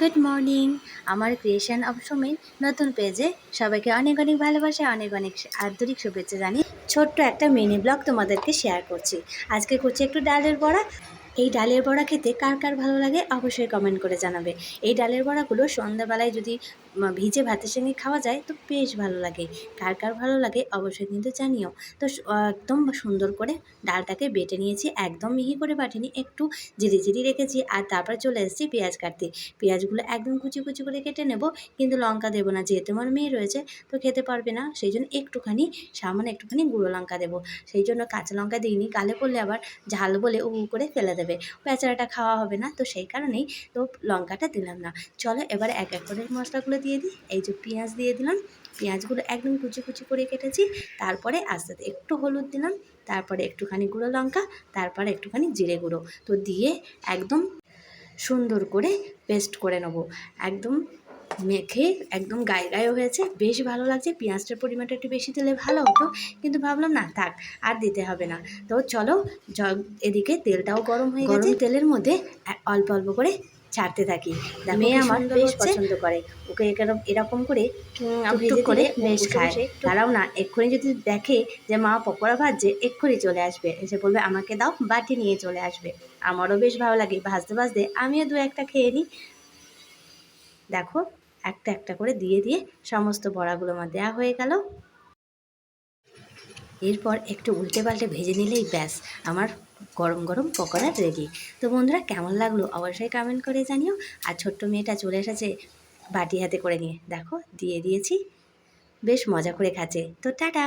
Good morning আমার creation of সময় নতুন পেজে সবাইকে অনেক অনেক ভালোবাসা, অনেক অনেক আন্তরিক শুভেচ্ছা জানি ছোট্ট একটা মিনি ব্লগ তোমাদেরকে শেয়ার করছি। আজকে করছি একটু ডালের বড়া। এই ডালের বড়া খেতে কার কার ভালো লাগে অবশ্যই কমেন্ট করে জানাবে। এই ডালের বড়াগুলো সন্ধ্যাবেলায় যদি ভিজে ভাতের সঙ্গে খাওয়া যায় তো বেশ ভালো লাগে। কার কার ভালো লাগে অবশ্যই কিন্তু জানিও। তো একদম সুন্দর করে ডালটাকে বেটে নিয়েছি, একদম মিহি করে বাটিনি, একটু জিরি জিরি রেখেছি আর তারপর চলে এসেছি পেঁয়াজ কাটতে। পেঁয়াজগুলো একদম কুচি কুচি করে কেটে নেব, কিন্তু লঙ্কা দেবো না, যেহেতু আমার মেয়ে রয়েছে তো খেতে পারবে না, সেই জন্য একটুখানি, সামান্য একটুখানি গুঁড়ো লঙ্কা দেবো। সেই জন্য কাঁচা লঙ্কা দিইনি গালে পড়লে আবার ঝাল বলে উ করে ফেলে দেবে। বেচারাটা খাওয়া হবে না। তো সেই কারণেই তো লঙ্কাটা দিলাম না। চলো এবার এক এক করে মশলাগুলো দিয়ে দিই। এই যে পেঁয়াজ দিয়ে দিলাম। পেঁয়াজগুলো একদম কুচি কুচি করে কেটেছি। তারপরে আস্তে একটু হলুদ দিলাম। তারপরে একটুখানি গুঁড়ো লঙ্কা। তারপরে একটুখানি জিরে গুঁড়ো। তো দিয়ে একদম সুন্দর করে পেস্ট করে নেব। একদম মেখে একদম গায়ে গায়ে হয়েছে। বেশ ভালো লাগছে। পেঁয়াজটার পরিমাণটা একটু বেশি দিলে ভালো হতো। কিন্তু ভাবলাম না থাক আর দিতে হবে না। তো চলো এদিকে তেলটাও গরম হয়ে গেছে। তেলের মধ্যে অল্প অল্প করে ছাড়তে থাকি। মেয়ে আমার বেশ পছন্দ করে। ওকে এরকম এরকম করে করে বেশ খায়। তারাও না এক্ষুনি যদি দেখে যে মা পকোড়া ভাজছে এক্ষুনি চলে আসবে। এসে বলবে আমাকে দাও বাটি নিয়ে চলে আসবে। আমারও বেশ ভালো লাগে। ভাজতে ভাজতে আমিও দু একটা খেয়ে নিই। দেখো, একটা একটা করে দিয়ে দিয়ে সমস্ত বড়াগুলো আমার দেওয়া হয়ে গেল। এরপর একটু উল্টে পাল্টে ভেজে নিলেই ব্যাস, আমার গরম গরম পকোড়া রেডি তো বন্ধুরা, কেমন লাগল অবশ্যই কমেন্ট করে জানিও। আর ছোট্ট মেয়েটা চলে এসেছে বাটি হাতে করে নিয়ে। দেখো, দিয়ে দিয়েছি। বেশ মজা করে খাচ্ছে। তো টাটা!